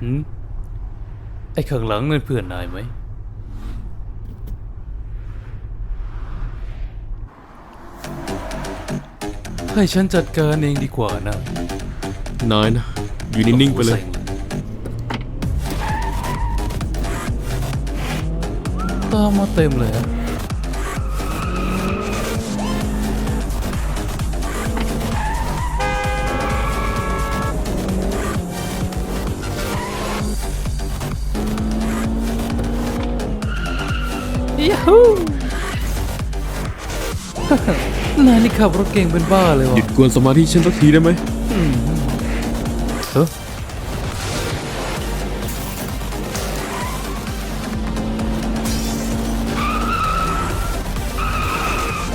หืมไอ้ข้างหลังนั่นเพื่อนนายไหม ให้ฉันจัดการเองดีกว่านะนายนะอยู่นิ่งๆไปเลย ตามมาเต็มเลยฮะ ยูฮูนายนี่ขับรถเก่งเป็นบ้าเลยหวะยุดกวนสมาธิฉันสักทีได้ไหมเฮ้ย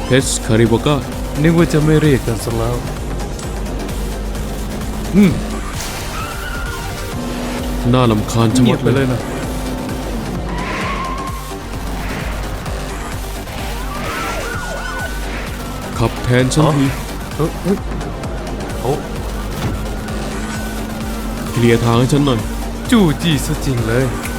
เพชคาริโบกานึกว่าจะไม่เรียกกันซะแล้วน่าลำคาญชะเงีมัยบดไปเลเลยยนะ ขับแทนฉันทีเฮ้ยเฮ้ยโอ้เคลียร์ทางให้ฉันหน่อย จู่จี้ซะจริงเลยเ